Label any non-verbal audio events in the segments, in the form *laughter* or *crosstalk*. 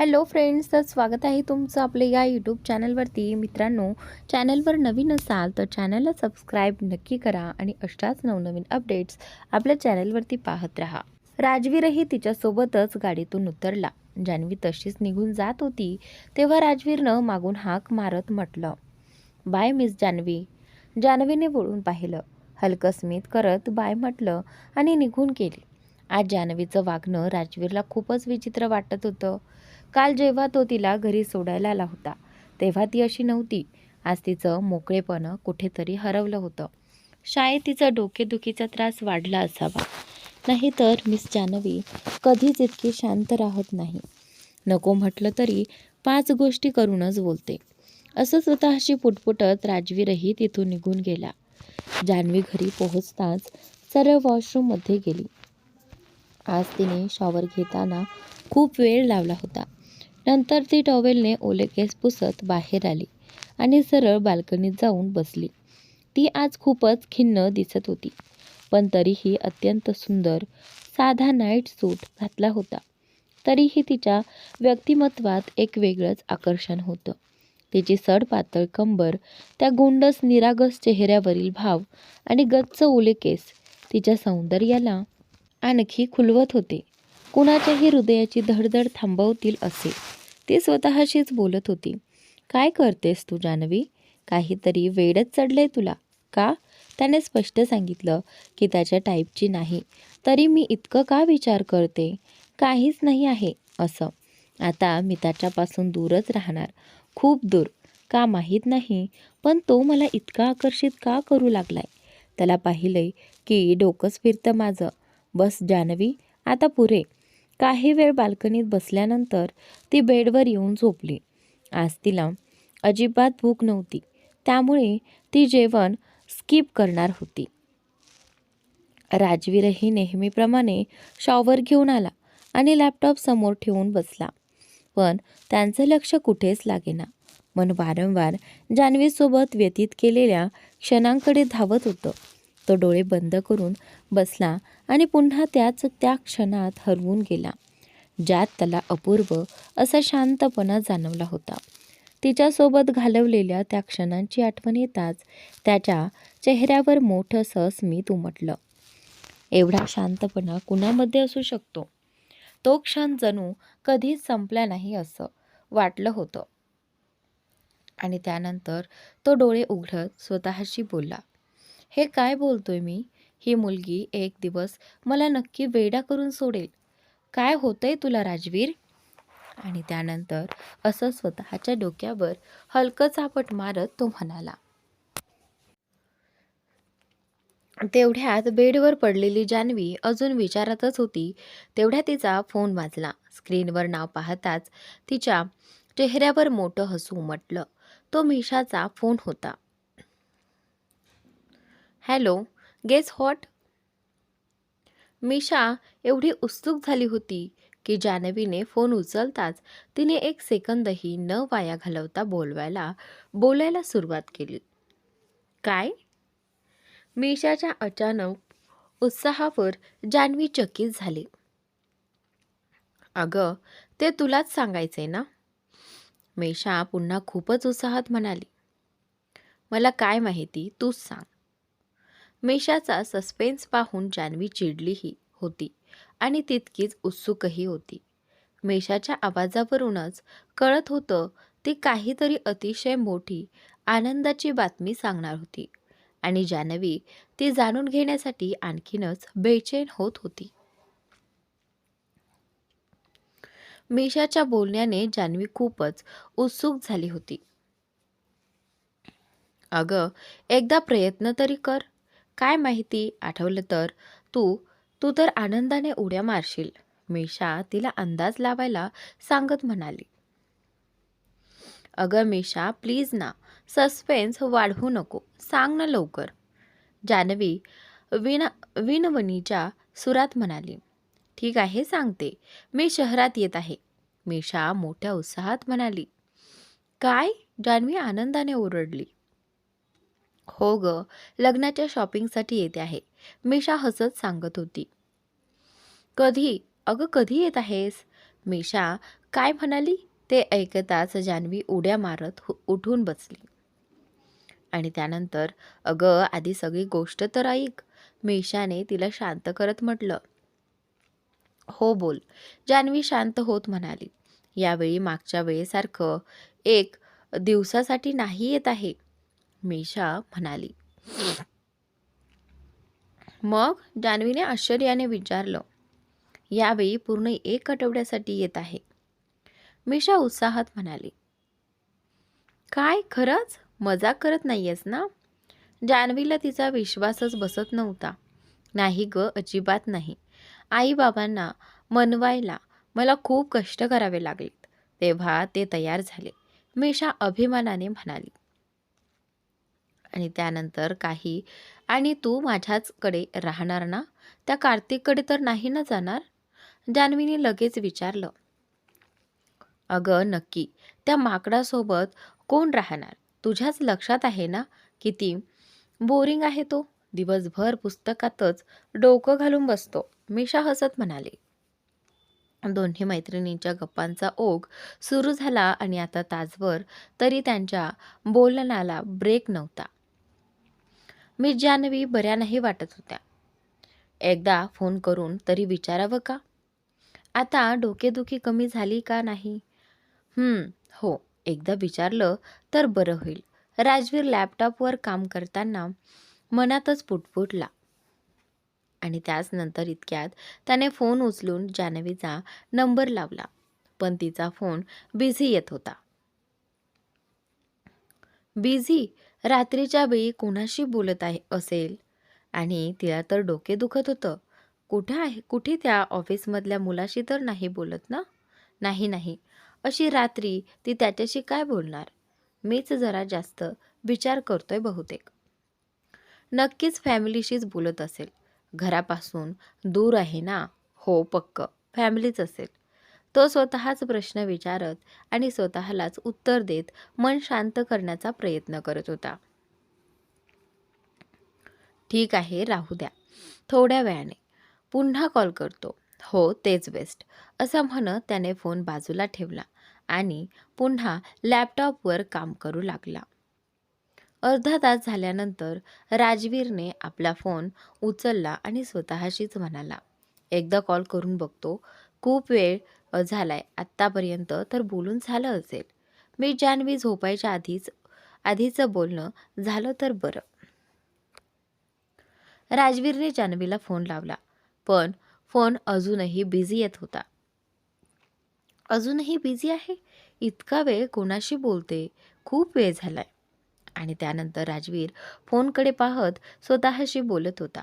Hello friends तर स्वागत आहे तुमचं आपल्या या यूट्यूब चॅनलवरती. मित्रांनो चॅनलवर नवीन असाल तर चॅनलला सबस्क्राईब नक्की करा आणि अशाच नवनवीन अपडेट्स आपल्या चॅनलवरती पाहत राहा. राजवीरही तिच्यासोबतच गाडीतून उतरला. जान्हवी तशीच निघून जात होती तेव्हा राजवीरनं मागून हाक मारत म्हटलं बाय मिस जान्हवी. जान्हवीने वळून पाहिलं हलकं स्मित करत बाय म्हटलं आणि निघून गेली. आज जान्हवीचं वागणं राजवीरला खूपच विचित्र वाटत होतं. काल जेव्हा तो तिला घरी सोडायला आला होता तेव्हा ती अशी नव्हती. आज तिचं मोकळेपण कुठेतरी हरवलं होतं. शाळेत तिचा डोकेदुखीचा त्रास वाढला असावा. नाहीतर मिस जानवी कधीच इतकी शांत राहत नाही. नको म्हटलं तरी पाच गोष्टी करूनच बोलते. असं स्वतःशी पुटपुटत राजवीरही तिथून निघून गेला. जान्हवी घरी पोहोचताच सरळ वॉशरूममध्ये गेली. आज तिने शॉवर घेताना खूप वेळ लावला होता. नंतर ती टॉवेलने ओले केस पुसत बाहेर आली आणि सरळ बाल्कनीत जाऊन बसली. ती आज खूपच खिन्न दिसत होती पण तरीही अत्यंत सुंदर साधा नाईट सूट घातला होता. तरीही तिच्या व्यक्तिमत्वात एक वेगळंच आकर्षण होतं. तिची सडपातळ कंबर त्या गोंडस निरागस चेहऱ्यावरील भाव आणि गच्च ओले केस तिच्या सौंदर्याला आणखी खुलवत होते. कुणाच्याही हृदयाची धडधड थांबवतील असे. ती स्वतःशीच बोलत होती. काय करतेस तू जानवी काहीतरी वेडच चढले तुला का? त्याने स्पष्ट सांगितलं की त्याच्या टाईपची नाही. तरी मी इतकं का विचार करते? काहीच नाही आहे असं. आता मी त्याच्यापासून दूरच राहणार. खूप दूर. का माहीत नाही पण तो मला इतका आकर्षित का करू लागलाय? त्याला पाहिलंय की डोकंच फिरतं माझं. बस जानवी आता पुरे. काही वेळ बाल्कनीत बसल्यानंतर ती बेडवर येऊन झोपली. आज तिला अजिबात भूक नव्हती. त्यामुळे ती जेवण स्किप करणार होती. राजवीरही नेहमीप्रमाणे शॉवर घेऊन आला आणि लॅपटॉप समोर ठेवून बसला. पण त्यांचं लक्ष कुठेच लागेना. मन वारंवार जान्हवीसोबत व्यतीत केलेल्या क्षणांकडे धावत होतं. तो डोळे बंद करून बसला आणि पुन्हा त्याच त्या क्षणात हरवून गेला ज्यात त्याला अपूर्व असा शांतपणा जाणवला होता. तिच्यासोबत घालवलेल्या त्या क्षणांची आठवण येताच त्याच्या चेहऱ्यावर मोठं सहस्मित उमटलं. एवढा शांतपणा कुणामध्ये असू शकतो? तो क्षण जणू कधीच संपला नाही असं वाटलं होतं. आणि त्यानंतर तो डोळे उघडत स्वतःशी बोलला हे काय बोलतोय मी? ही मुलगी एक दिवस मला नक्की वेडा करून सोडेल. काय होतंय तुला राजवीर? आणि त्यानंतर असं स्वतःच्या डोक्यावर हलकं चापट मारत तो म्हणाला. तेवढ्यात बेडवर पडलेली जान्हवी अजून विचारातच होती. तेवढ्या तिचा फोन वाजला. स्क्रीनवर नाव पाहताच तिच्या चेहऱ्यावर मोठं हसू उमटलं. तो मिशाचा फोन होता. Hello guess hot. मिशा एवढी उत्सुक झाली होती की जान्हवीने फोन उचलताच तिने एक सेकंदही न वाया घालवता बोलवायला बोलायला सुरुवात केली. काय? मिशाच्या अचानक उत्साहावर जान्हवी चकित झाली. अगं ते तुलाच सांगायचे ना? मेषा पुन्हा खूपच उत्साहात म्हणाली. मला काय माहिती तूच सांग. मेशाचा सस्पेन्स पाहून जान्हवी चिडलीही होती आणि तितकीच उत्सुकही होती. मेशाच्या आवाजावरूनच कळत होतं ती काहीतरी अतिशय मोठी आनंदाची बातमी सांगणार होती आणि जान्हवी ती जाणून घेण्यासाठी आणखीनच बेचैन होत होती. मेशाच्या बोलण्याने जान्हवी खूपच उत्सुक झाली होती. अगं एकदा प्रयत्न तरी कर. काय माहिती? आठवलं तर. तू तू तर आनंदाने उड्या मारशील. मिशा तिला अंदाज लावायला सांगत म्हणाली. अगं मिशा प्लीज ना सस्पेन्स वाढवू नको. सांग ना लवकर. जान्हवी विना विनवणीच्या सुरात म्हणाली. ठीक आहे सांगते. मी शहरात येत आहे. मिशा मोठ्या उत्साहात म्हणाली. काय? जान्हवी आनंदाने ओरडली. हो ग लग्नाच्या शॉपिंगसाठी येते आहे. मिशा हसत सांगत होती. कधी? अगं कधी येत आहेस? मिशा काय म्हणाली? ते ऐकताच जान्हवी उड्या मारत हु- उठून बसली. आणि त्यानंतर अगं आधी सगळी गोष्ट तर ऐक. मिशाने तिला शांत करत म्हटलं. हो बोल. जान्हवी शांत होत म्हणाली. यावेळी मागच्या वेळेसारखं एक दिवसासाठी नाही येत आहे. मेषा म्हणाली. मग जान्हवीने आश्चर्याने विचारलं यावेळी पूर्ण एक आठवड्यासाठी येत आहे. मिशा उत्साहात म्हणाली काय खरंच? मजाक करत नाहीयेस ना? जान्हवीला तिचा विश्वासच बसत नव्हता. नाही ग अजिबात नाही. आई बाबांना मनवायला मला खूप कष्ट करावे लागलेत. तेव्हा ते तयार झाले. मिशा अभिमानाने म्हणाली आणि त्यानंतर काही. आणि तू माझ्याचकडे राहणार ना? त्या कार्तिककडे तर नाही ना जाणार? जान्हवीने लगेच विचारलं. अगं नक्की. त्या माकडासोबत कोण राहणार? तुझ्याच लक्षात आहे ना किती? बोरिंग आहे तो. दिवसभर पुस्तकातच डोकं घालून बसतो. मिशा हसत म्हणाले. दोन्ही मैत्रिणींच्या गप्पांचा ओघ सुरू झाला आणि आता तासभर तरी त्यांच्या बोलण्याला ब्रेक नव्हता. मी जान्हवी बऱ्या नाही वाटत होत्या. एकदा फोन करून तरी विचारावं का? आता डोकेदुखी कमी झाली का नाही? हो एकदा विचारलं तर बरं होईल. राजवीर लॅपटॉपवर काम करताना मनातच पुटपुटला. आणि त्याच नंतर इतक्यात त्याने फोन उचलून जान्हवीचा नंबर लावला. पण तिचा फोन बिझी येत होता. बिझी? रात्रीच्या वेळी कोणाशी बोलत आहे असेल? आणि तिला तर डोके दुखत होतं. कुठं आहे? कुठे त्या ऑफिसमधल्या मुलाशी तर नाही बोलत ना? नाही नाही. अशी रात्री ती त्याच्याशी काय बोलणार? मीच जरा जास्त विचार करतोय बहुतेक. नक्कीच फॅमिलीशीच बोलत असेल. घरापासून दूर आहे ना? हो पक्क. फॅमिलीच असेल. तो स्वतःच प्रश्न विचारत आणि स्वतःलाच उत्तर देत मन शांत करण्याचा प्रयत्न करत होता. ठीक आहे राहू द्या. थोड्या वेळाने. पुन्हा कॉल करतो. हो तेच बेस्ट असं म्हणत त्याने फोन बाजूला ठेवला आणि पुन्हा लॅपटॉपवर काम करू लागला. अर्धा तास झाल्यानंतर राजवीरने आपला फोन उचलला आणि स्वतःशीच म्हणाला एकदा कॉल करून बघतो. खूप वेळ झालाय. आत्तापर्यंत तर बोलून झालं असेल. मी जान्हवी झोपायच्या आधीच आधीचं बोलणं झालं तर बरं. राजवीरने जान्हवीला फोन लावला. पण फोन अजूनही बिझी येत होता. अजूनही बिझी आहे? इतका वेळ कोणाशी बोलते? खूप वेळ झालाय. आणि त्यानंतर राजवीर फोनकडे पाहत स्वतःशी बोलत होता.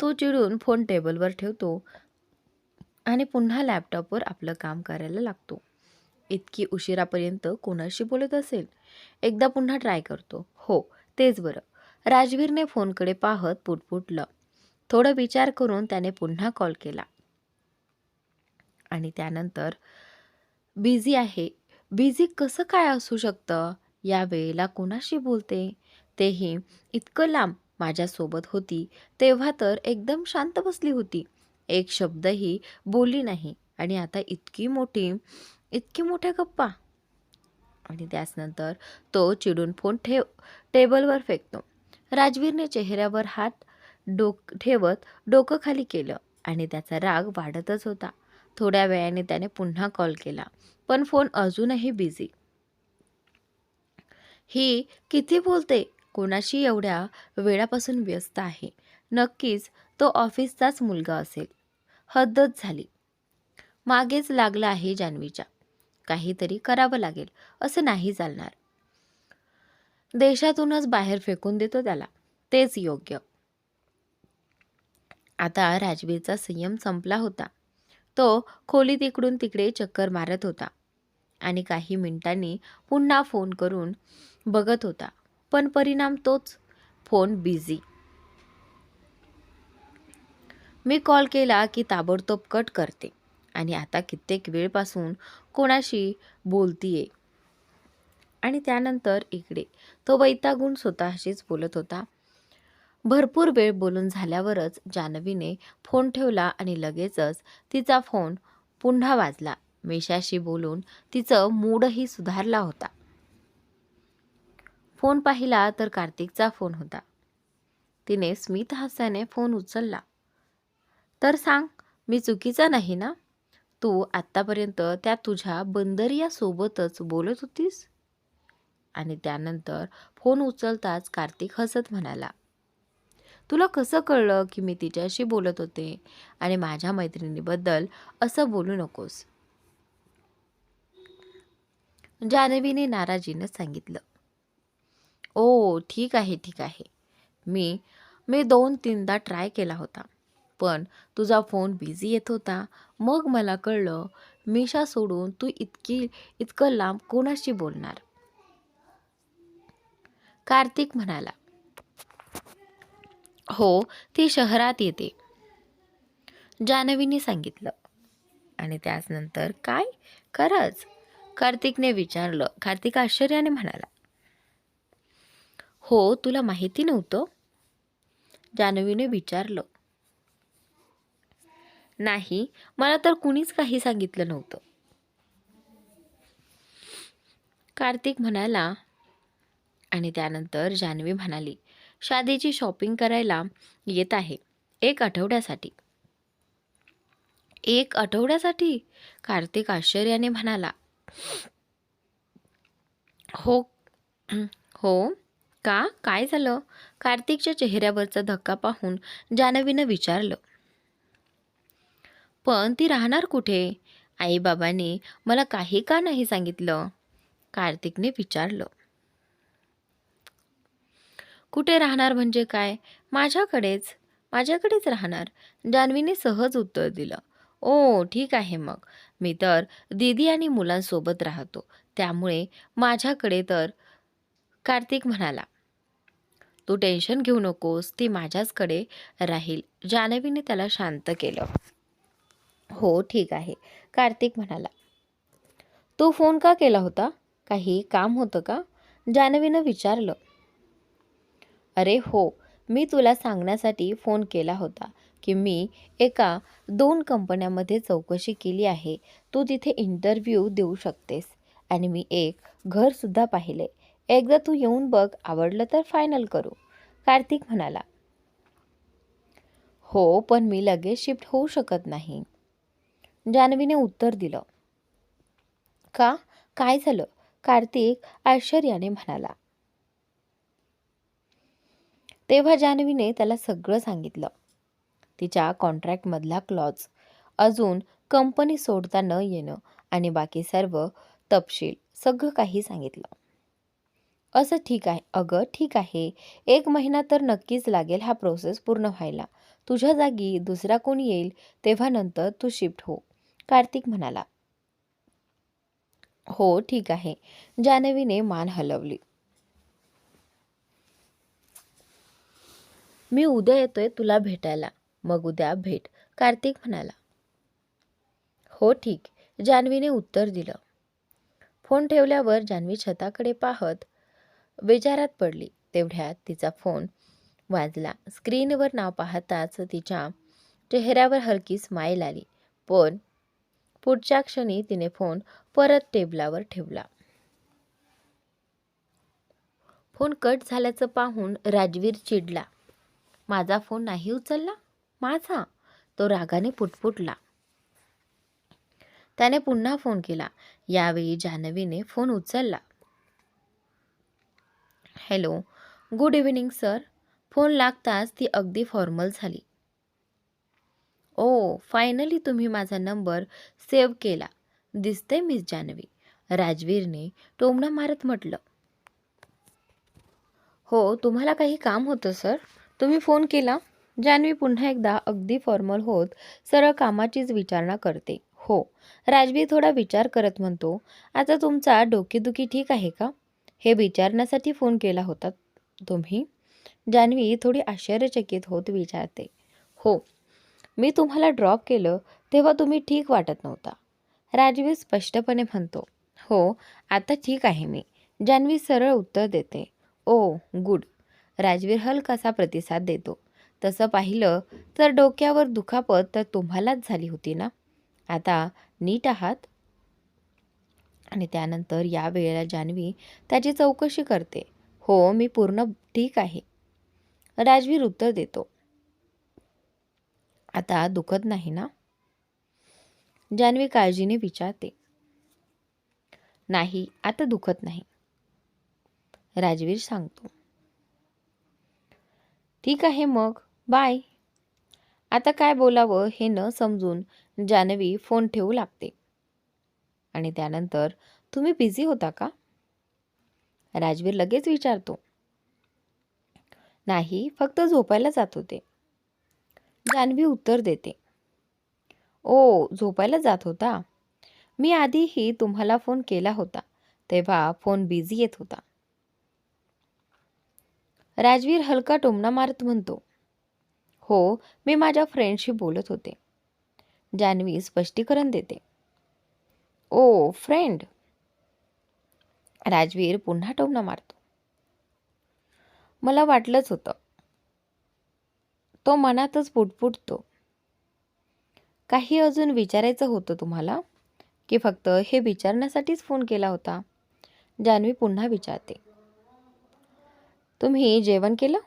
तो चिडून फोन टेबलवर ठेवतो आणि पुन्हा लॅपटॉपवर आपलं काम करायला लागतो. इतकी उशिरापर्यंत कोणाशी बोलत असेल? एकदा पुन्हा ट्राय करतो. हो तेच बरं. राजवीरने फोनकडे पाहत पुटपुटलं. थोडं विचार करून त्याने पुन्हा कॉल केला. आणि त्यानंतर बिझी आहे. बिझी कसं काय असू शकतं? या वेळेला कोणाशी बोलते? तेही इतकं लांब माझ्यासोबत होती तेव्हा तर एकदम शांत बसली होती. एक शब्दही बोलली नाही. आणि आता इतकी मोठी इतकी मोठ्या गप्पा. आणि त्याचनंतर तो चिडून फोन ठेव टेबलवर फेकतो. राजवीरने चेहऱ्यावर हात डोक ठेवत डोकं खाली केलं आणि त्याचा राग वाढतच होता. थोड्या वेळाने त्याने पुन्हा कॉल केला पण फोन अजूनही बिझी ही किती बोलते? कोणाशी एवढ्या वेळापासून व्यस्त आहे? नक्कीच तो ऑफिसचाच मुलगा असेल. हद्दच झाली. मागेच लागला आहे जान्हवीच्या. काहीतरी करावं लागेल असं नाही चालणार. देशातूनच बाहेर फेकून देतो त्याला. तेच योग्य. आता राजवीरचा संयम संपला होता. तो खोलीत इकडून तिकडे चक्कर मारत होता आणि काही मिनिटांनी पुन्हा फोन करून बघत होता. पण परिणाम तोच. फोन बिझी मी कॉल केला की ताबडतोब कट करते. आणि आता कित्येक वेळपासून कोणाशी बोलतीये? आणि त्यानंतर इकडे. तो वैतागून स्वतःशीच बोलत होता. भरपूर वेळ बोलून झाल्यावरच जान्हवीने फोन ठेवला आणि लगेचच तिचा फोन पुन्हा वाजला. मेशाशी बोलून तिचं मूडही सुधारला होता. फोन पाहिला तर कार्तिकचा फोन होता. तिने स्मित हास्याने फोन उचलला. तर सांग मी चुकीचा नाही ना? तू आत्तापर्यंत त्या तुझ्या बंदरियासोबतच बोलत होतीस? आणि त्यानंतर फोन उचलताच कार्तिक हसत म्हणाला. तुला कसं कळलं की मी तिच्याशी बोलत होते आणि माझ्या मैत्रिणीबद्दल असं बोलू नकोस? जानवीने नाराजीनं सांगितलं. हो ठीक आहे ठीक आहे. मी मी दोन तीनदा ट्राय केला होता. पण तुझा फोन बिझी येत होता. मग मला कळलं मिशा सोडून तू इतकी इतकं लांब कोणाशी बोलणार? कार्तिक म्हणाला हो ती शहरात येते. जान्हवीने सांगितलं. आणि त्याच नंतर काय? खरंच? कार्तिकने विचारलं. कार्तिक आश्चर्याने म्हणाला हो तुला माहिती नव्हतं? जान्हवीने विचारलं. नाही मला तर कुणीच काही सांगितलं नव्हतं. कार्तिक म्हणाला आणि त्यानंतर जान्हवी म्हणाली शादीची शॉपिंग करायला येत आहे एक आठवड्यासाठी. एक आठवड्यासाठी? कार्तिक आश्चर्याने म्हणाला. हो *clears throat* हो. का? काय झालं? कार्तिकच्या चेहऱ्यावरचा धक्का पाहून जान्हवीनं विचारलं. पण ती राहणार कुठे? आईबाबांनी मला काही का नाही सांगितलं? कार्तिकने विचारलं. कुठे राहणार म्हणजे काय? माझ्याकडेच? माझ्याकडेच राहणार? जान्हवीने सहज उत्तर दिलं. ओ ठीक आहे मग. मी तर दीदी आणि मुलांसोबत राहतो. त्यामुळे माझ्याकडे तर कार्तिक म्हणाला. तू टेन्शन घेऊ नकोस ती माझ्याचकडे राहील. जान्हवीने त्याला शांत केलं. हो ठीक आहे. कार्तिक म्हणाला. तू फोन का केला होता? काही काम होतं का? जान्हवीनं विचारलं. अरे हो मी तुला सांगण्यासाठी फोन केला होता की मी एका दोन कंपन्यामध्ये चौकशी केली आहे. तू तिथे इंटरव्ह्यू देऊ शकतेस. आणि मी एक घरसुद्धा पाहिले. एकदा तू येऊन बघ आवडलं तर फायनल करू. कार्तिक म्हणाला हो पण मी लगेच शिफ्ट होऊ शकत नाही. जान्हवीने उत्तर दिलं का? काय झालं? कार्तिक आश्चर्याने म्हणाला तेव्हा जान्हवीने त्याला सगळं सांगितलं. तिच्या कॉन्ट्रॅक्टमधला क्लॉज अजून कंपनी सोडता न येणं आणि बाकी सर्व तपशील सगळं काही सांगितलं. असं ठीक आहे. अगं ठीक आहे. एक महिना तर नक्कीच लागेल हा प्रोसेस पूर्ण व्हायला. तुझ्या जागी दुसरा कोण येईल तेव्हा नंतर तू शिफ्ट हो. कार्तिक म्हणाला. हो ठीक आहे. जान्हवीने मान हलवली. मी उद्या येतोय तुला भेटायला. मग उद्या भेट. कार्तिक म्हणाला. हो ठीक. जान्हवीने उत्तर दिलं. फोन ठेवल्यावर जान्हवी छताकडे पाहत विचारात पडली. तेवढ्यात तिचा फोन वाजला. स्क्रीनवर नाव पाहताच तिच्या चेहऱ्यावर हलकी स्माईल आली. पण पुढच्या क्षणी तिने फोन परत टेबलावर ठेवला. फोन कट झाल्याचं पाहून राजवीर चिडला. माझा फोन नाही उचलला? माझा? तो रागाने पुटपुटला. त्याने पुन्हा फोन केला. यावेळी जान्हवीने फोन उचलला. Hello. Good evening sir. Phone लागताच ती अगदी फॉर्मल झाली. ओ फायनली तुम्ही माझा नंबर सेव्ह केला. दिसते मिस जान्हवी. राजवीरने टोमणा मारत म्हटलं. हो तुम्हाला काही काम होतं सर? तुम्ही फोन केला? जान्हवी पुन्हा एकदा अगदी फॉर्मल होत सरळ कामाचीच विचारणा करते. हो राजवीर थोडा विचार करत म्हणतो आता तुमचा डोकेदुखी ठीक आहे का? हे विचारण्यासाठी फोन केला होता तुम्ही? जान्हवी थोडी आश्चर्यचकित होत विचारते. हो मी तुम्हाला ड्रॉप केलं तेव्हा तुम्ही ठीक वाटत नव्हता. राजवीर स्पष्टपणे म्हणतो हो आता ठीक आहे मी. जान्हवी सरळ उत्तर देते ओ गुड. राजवीर हलकासा प्रतिसाद देतो. तसं पाहिलं तर डोक्यावर दुखापत तर तुम्हालाच झाली होती ना? आता नीट आहात? आणि त्यानंतर या वेळेला जान्हवी त्याची चौकशी करते. हो मी पूर्ण ठीक आहे. राजवीर उत्तर देतो. आता दुखत नाही ना? जान्हवी काळजीने विचारते. नाही आता दुखत नाही. राजवीर सांगतो. ठीक आहे मग बाय. आता काय बोलावं हे न समजून जान्हवी फोन ठेवू लागते. आणि त्यानंतर तुम्ही बिझी होता का? राजवीर लगेच विचारतो. नाही फक्त झोपायला जात होते. जान्हवी उत्तर देते. ओ झोपायला जात होता? मी आधीही तुम्हाला फोन केला होता तेव्हा फोन बिझी येत होता. राजवीर हलका टोमणा मारत म्हणतो. हो मी माझ्या फ्रेंडशी बोलत होते. जान्हवी स्पष्टीकरण देते. ओ फ्रेंड राजवीर पुन्हा टोमणा मारतो. मला वाटलंच होतं. तो मनातच पुटपुटतो. काही अजून विचारायचं होतं तुम्हाला? की फक्त हे विचारण्यासाठीच फोन केला होता? जान्हवी पुन्हा विचारते. तुम्ही जेवण केलं?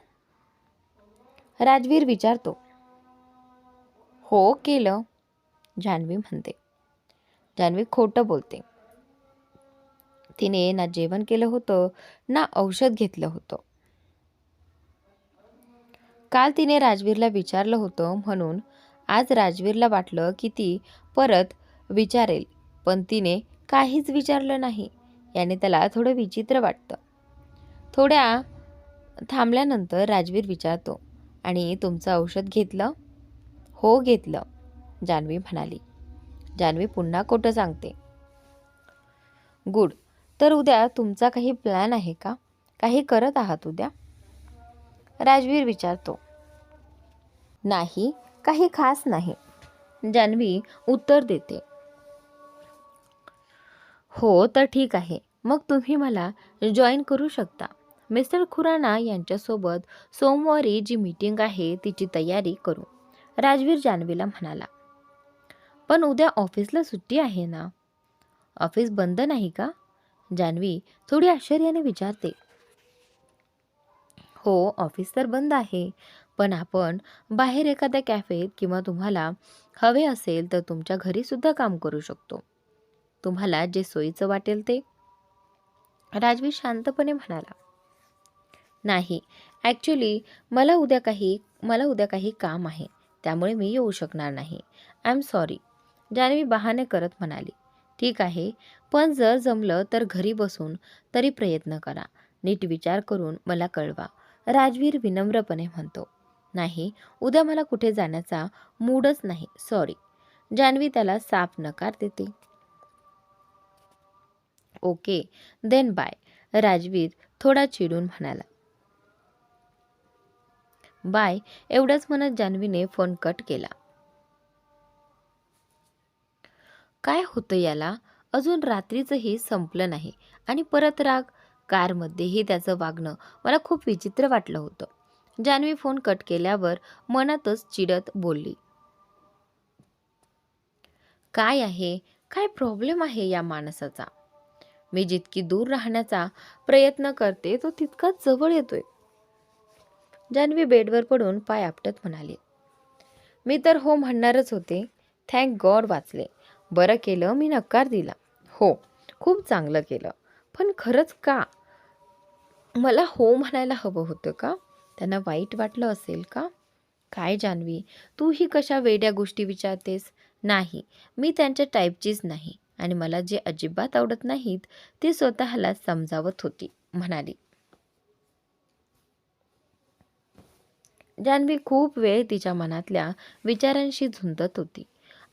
राजवीर विचारतो. हो केलं. जान्हवी म्हणते. जान्हवी खोटं बोलते. तिने ना जेवण केलं होतं ना औषध घेतलं होतं. काल तिने राजवीरला विचारलं होतं म्हणून आज राजवीरला वाटलं की ती परत विचारेल पण तिने काहीच विचारलं नाही. याने त्याला थोडं विचित्र वाटतं. थोड्या थांबल्यानंतर राजवीर विचारतो आणि तुमचं औषध घेतलं? हो घेतलं जान्हवी म्हणाली. जान्हवी पुन्हा खोटं सांगते. गुड. तर उद्या तुमचा काही प्लॅन आहे का? काही करत आहात उद्या? राजवीर विचारतो. नाही काही खास नाही. जान्हवी उत्तर देते. हो तर ठीक आहे. मग तुम्ही मला जॉईन करू शकता. मिस्टर खुराना यांच्यासोबत सोमवारी जी मीटिंग आहे तिची तयारी करू. राजवीर जान्हवीला म्हणाला. पण उद्या ऑफिसला सुट्टी आहे ना. ऑफिस बंद नाही का? जान्हवी थोडी आश्चर्याने विचारते. हो ऑफिस तर बंद आहे. पण आपण बाहेर एखाद्या कॅफेत किंवा तुम्हाला हवे असेल तर तुमच्या घरी सुद्धा काम करू शकतो. तुम्हाला जे सोयीचं वाटेल ते. राजवी शांतपणे म्हणाला. नाही ॲक्च्युली मला उद्या काही मला उद्या काही काम आहे. त्यामुळे मी येऊ शकणार नाही. आय एम सॉरी जान्हवी बहाणे करत म्हणाली ठीक आहे पण जर जमलं तर घरी बसून तरी प्रयत्न करा. नीट विचार करून मला कळवा. राजवीर विनम्रपणे म्हणतो नाही उद्या मला कुठे जाण्याचा मूडच नाही सॉरी. जान्हवी त्याला साफ नकार देते. Okay then bye. राजवीर थोडा चिडून म्हणाला बाय. एवढंच म्हणत जान्हवीने फोन कट केला. काय होतं याला? अजून रात्रीचंही संपलं नाही आणि परत राग कारमध्येही त्याचं वागणं मला खूप विचित्र वाटलं होतं. जान्हवी फोन कट केल्यावर मनातच चिडत बोलली. काय आहे? काय प्रॉब्लेम आहे या माणसाचा? मी जितकी दूर राहण्याचा प्रयत्न करते तो तितकाच जवळ येतोय. जान्हवी बेडवर पडून पाय आपटत म्हणाली. मी तर हो म्हणणारच होते. थँक गॉड वाचले. बरं केलं मी नकार दिला. हो खूप चांगलं केलं. पण खरंच का? मला हो म्हणायला हवं होतं का? त्यांना वाईट वाटलं असेल का? काय जान्हवी तू ही कशा वेड्या गोष्टी विचारतेस? नाही मी त्यांच्या टाईपचीच नाही आणि मला जे अजिबात आवडत नाहीत ते स्वतःला समजावत होती म्हणाली. जान्हवी खूप वेळ तिच्या मनातल्या विचारांशी झुंजत होती.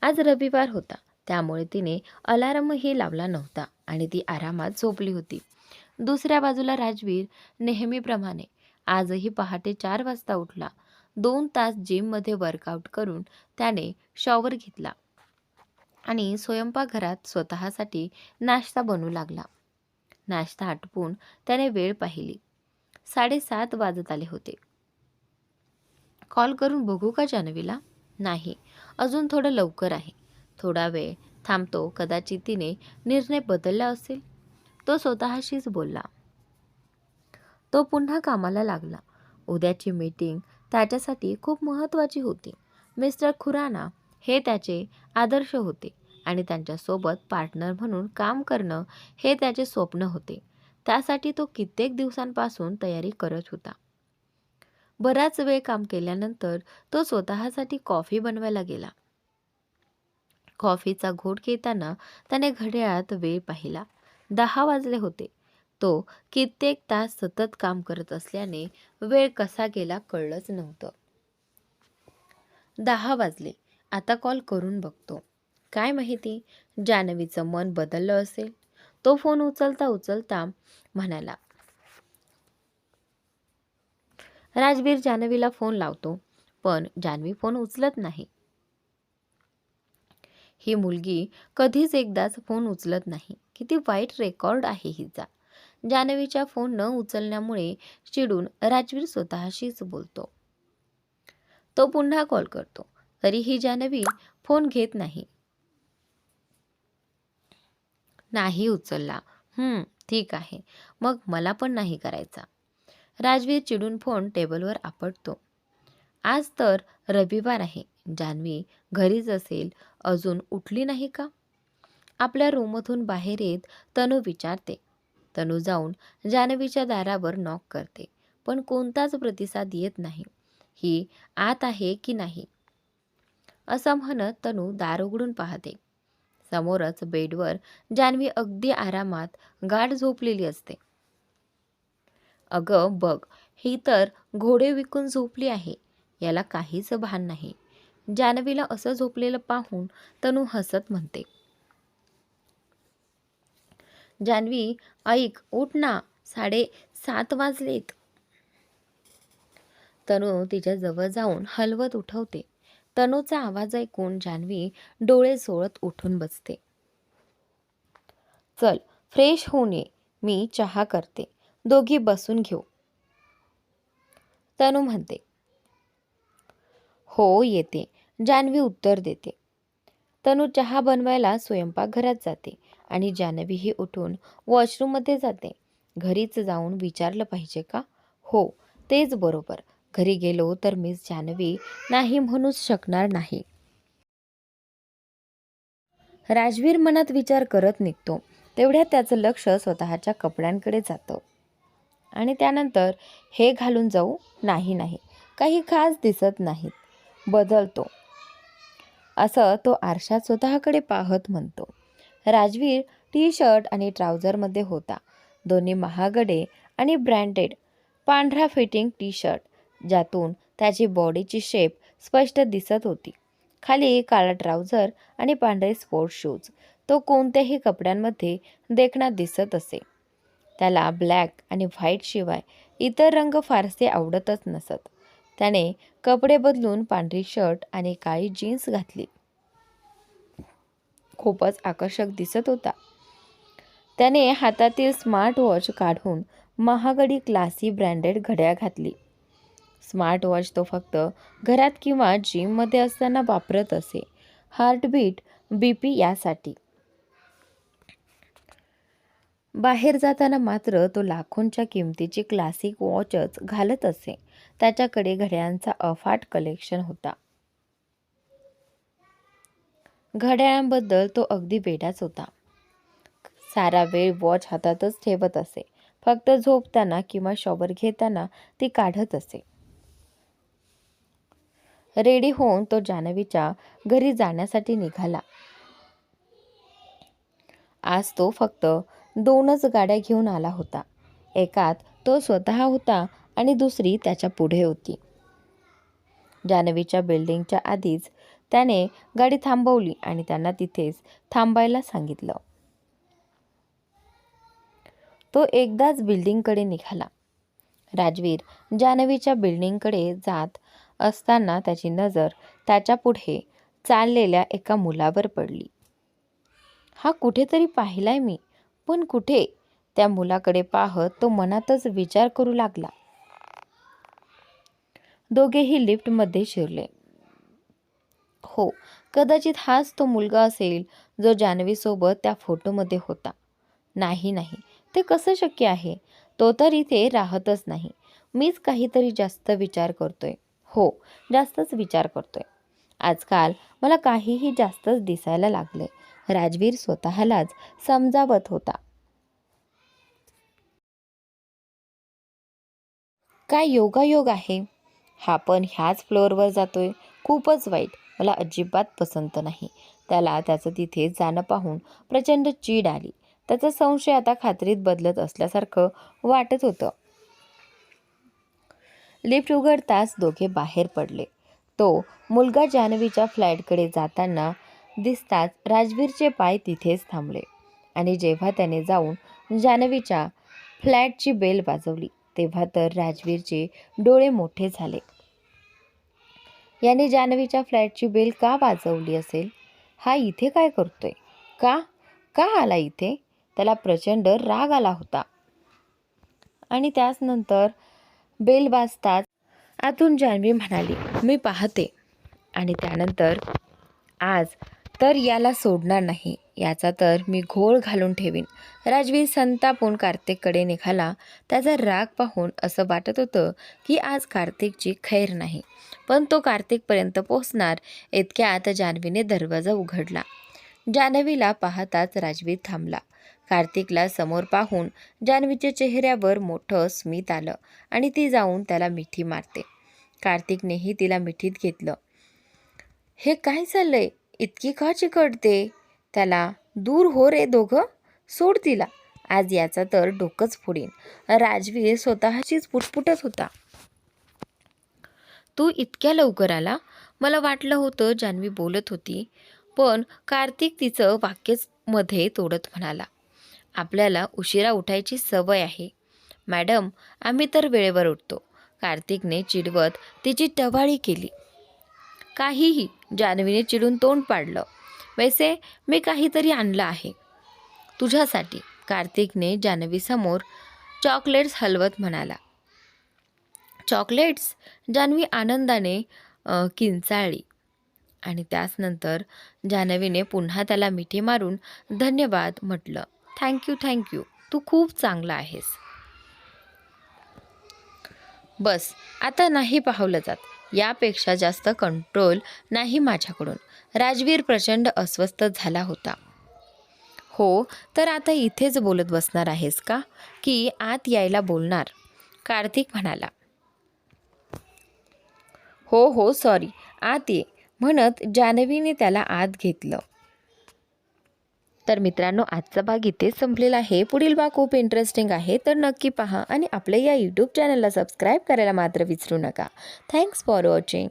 आज रविवार होता. त्यामुळे तिने अलार्मही लावला नव्हता आणि ती आरामात झोपली होती. दुसऱ्या बाजूला राजवीर नेहमीप्रमाणे आजही पहाटे चार वाजता उठला. दोन तास जिममध्ये वर्कआउट करून त्याने शॉवर घेतला आणि स्वयंपाकघरात स्वतःसाठी नाश्ता बनवू लागला. नाश्ता आटपून त्याने वेळ पाहिली. साडेसात वाजत आले होते. कॉल करून बघू का जानवीला नाही अजून थोडं लवकर आहे. थोडा वेळ थांबतो कदाचित तिने निर्णय बदलला असेल. तो स्वतःशीच बोलला. तो पुन्हा कामाला लागला. उद्याची मीटिंग त्याच्यासाठी खूप महत्त्वाची होती. मिस्टर खुराना हे त्याचे आदर्श होते आणि त्यांच्यासोबत पार्टनर म्हणून काम करणं हे त्याचे स्वप्न होते. त्यासाठी तो कित्येक दिवसांपासून तयारी करत होता. बराच वेळ काम केल्यानंतर तो स्वतःसाठी कॉफी बनवायला गेला. कॉफीचा घोट घेताना त्याने घड्याळात वेळ पाहिला. दहा वाजले होते. तो कित्येक तास सतत काम करत असल्याने वेळ कसा गेला कळलंच नव्हतं. दहा वाजले. आता कॉल करून बघतो. काय माहिती? जान्हवीचं मन बदललं असेल. तो फोन उचलता उचलता म्हणाला राजवीर जान्हवीला फोन लावतो पण जान्हवी फोन उचलत नाही. ही मुलगी कधीच एकदाच फोन उचलत नाही. किती वाईट रेकॉर्ड आहे हिचा. जान्हवीच्या फोन न उचलण्यामुळे चिडून राजवीर स्वतःशीच बोलतो. तो पुन्हा कॉल करतो. तरीही जान्हवी फोन घेत नाही. नाही उचलला. हम्म ठीक आहे. मग मला पण नाही करायचा. राजवीर चिडून फोन टेबलवर आपटतो. आज तर रविवार आहे. जान्हवी घरीच असेल अजून उठली नाही का? आपल्या रूममधून बाहेर येत तनू विचारते. तनू जाऊन जान्हवीच्या दारावर नॉक करते पण कोणताच प्रतिसाद येत नाही. ही आत आहे की नाही? असं म्हणत तनू दार उघडून पाहते. समोरच बेडवर जान्हवी अगदी आरामात गाढ झोपलेली असते. अगं बघ ही तर घोडे विकून झोपली आहे. याला काहीच भान नाही. जान्हवीला असं झोपलेलं पाहून तनू हसत म्हणते. जान्हवी ऐक उठ ना साडे सात वाजलेत. तनू तिच्या जवळ जाऊन हलवत उठवते. तनूचा आवाज ऐकून जान्हवी डोळे सोळत उठून बसते. चल फ्रेश होऊन ये मी चहा करते. दोघी बसून घेऊ. तनू म्हणते. हो येते. जान्हवी उत्तर देते. तनू चहा बनवायला स्वयंपाकघरात जाते आणि जान्हवीही उठून वॉशरूममध्ये जाते. घरीच जाऊन विचारलं पाहिजे का? हो तेच बरोबर. घरी गेलो तर मिस जान्हवी नाही म्हणूच शकणार नाही. राजवीर मनात विचार करत निघतो. तेवढ्यात त्याचं लक्ष स्वतःच्या कपड्यांकडे जातं. आणि त्यानंतर हे घालून जाऊ? नाही नाही. काही खास दिसत नाहीत. बदलतो. असं तो आरशात स्वतःकडे पाहत म्हणतो. राजवीर टी शर्ट आणि ट्राउझरमध्ये होता. दोन्ही महागडे आणि ब्रँडेड. पांढरा फिटिंग टी शर्ट ज्यातून त्याची बॉडीची शेप स्पष्ट दिसत होती. खाली काळा ट्राउझर आणि पांढरे स्पोर्ट्स शूज. तो कोणत्याही कपड्यांमध्ये देखणा दिसत असे. त्याला ब्लॅक आणि व्हाईट शिवाय इतर रंग फारसे आवडतच नसत. त्याने कपडे बदलून पांढरी शर्ट आणि काळी जीन्स घातली. खूपच आकर्षक दिसत होता. त्याने हातातील स्मार्ट वॉच काढून महागडी क्लासी ब्रँडेड घड्याळ घातली. स्मार्ट वॉच तो फक्त घरात किंवा जिममध्ये असताना वापरत असे. हार्टबीट बी पी यासाठी. बाहेर जाताना मात्र तो लाखोंच्या किमतीची क्लासिक वॉचच घालत असे. त्याच्याकडे घड्याळांचा अफाट कलेक्शन होता. घड्याळांबद्दल तो अगदी वेडाच होता. सारा वेळ वॉच हातातच ठेवत असे. फक्त झोपताना किंवा शॉवर घेताना ती काढत असे. रेडी होऊन तो जान्हवीच्या घरी जाण्यासाठी निघाला. आज तो फक्त दोनच गाड्या घेऊन आला होता. एकात तो स्वतः होता आणि दुसरी त्याच्या पुढे होती. जानवीच्या बिल्डिंगच्या आधीच त्याने गाडी थांबवली आणि त्यांना तिथेच थांबायला सांगितलं. तो एकदाच बिल्डिंगकडे निघाला. राजवीर जानवीच्या बिल्डिंगकडे जात असताना त्याची नजर त्याच्या पुढे चाललेल्या एका मुलावर पडली. हा कुठेतरी पाहिलाय मी. पण कुठे? त्या मुलाकडे पाहत तो मनातच विचार करू लागला. दोघेही लिफ्टमध्ये शिरले. हो कदाचित हाच तो मुलगा असेल जो जान्हवीसोबत त्या फोटोमध्ये होता. नाही नाही ते कसं शक्य आहे? तो तर इथे राहतच नाही. मीच काहीतरी जास्त विचार करतोय. हो जास्तच विचार करतोय. आजकाल मला काहीही जास्तच दिसायला लागले. राजवीर स्वतःलाच समजावत होता. काय योगायोग आहे? हा पण ह्याच फ्लोअरवर जातोय. खूपच वाईट. मला अजिबात पसंत नाही. त्याला त्याचं तिथे जाणं पाहून प्रचंड चीड आली. त्याचा संशय आता खात्रीत बदलत असल्यासारखं वाटत होतं. लिफ्ट उघडताच दोघे बाहेर पडले. तो मुलगा जान्हवीच्या फ्लॅटकडे जाताना दिसताच राजवीरचे पाय तिथेच थांबले. आणि जेव्हा त्याने जाऊन जान्हवीच्या फ्लॅटची बेल वाजवली तेव्हा तर राजवीरचे डोळे मोठे झाले. याने जान्हवीच्या फ्लॅटची बेल का वाजवली असेल? हा इथे काय करतोय? का? का आला इथे? त्याला प्रचंड राग आला होता. आणि त्याच नंतर बेल वाजताच आतून जान्हवी म्हणाली मी पाहते. आणि त्यानंतर आज तर याला सोडणार नाही. याचा तर मी घोळ घालून ठेवीन. राजवीर संतापून कार्तिककडे निघाला. त्याचा राग पाहून असं वाटत होतं की आज कार्तिकची खैर नाही. पण तो कार्तिकपर्यंत पोहोचणार इतक्यात जान्हवीने दरवाजा उघडला. जान्हवीला पाहताच राजवीर थांबला. कार्तिकला समोर पाहून जान्हवीच्या चेहऱ्यावर मोठं स्मित आलं आणि ती जाऊन त्याला मिठी मारते. कार्तिकनेही तिला मिठीत घेतलं. हे काय चाललंय? इतकी का चिकटते त्याला दूर हो रे दोघं सोड तिला. आज याचा तर डोकंच फोडीन. राजवीर स्वतःचीच पुटपुटत होता. तू इतक्या लवकर आला? मला वाटलं होतं जान्हवी बोलत होती पण कार्तिक तिचं वाक्यच मध्ये तोडत म्हणाला. आपल्याला उशिरा उठायची सवय आहे. मॅडम आम्ही तर वेळेवर उठतो. कार्तिकने चिडवत तिची टवाळी केली. काहीही जान्हवीने चिडून तोंड पाडलं. वैसे मी काहीतरी आणलं आहे. तुझ्यासाठी कार्तिकने जान्हवीसमोर चॉकलेट्स हलवत म्हणाला. चॉकलेट्स? जान्हवी आनंदाने किंचाळली. आणि त्याचनंतर जान्हवीने पुन्हा त्याला मिठी मारून धन्यवाद म्हटलं. थँक्यू थँक्यू तू खूप चांगला आहेस. बस. आता नाही पाहवलं जात. यापेक्षा जास्त कंट्रोल नाही माझ्याकडून. राजवीर प्रचंड अस्वस्थ झाला होता. हो तर आता इथेच बोलत बसणार आहेस का? की आत यायला बोलणार? कार्तिक म्हणाला. हो हो सॉरी आत ये म्हणत जान्हवीने त्याला आत घेतलं. तर मित्रांनो आजचा भाग इथेच संपलेला आहे. पुढील भाग खूप इंटरेस्टिंग आहे तर नक्की पहा आणि आपल्या या यूट्यूब चॅनलला सबस्क्राईब करायला मात्र विसरू नका. Thanks for watching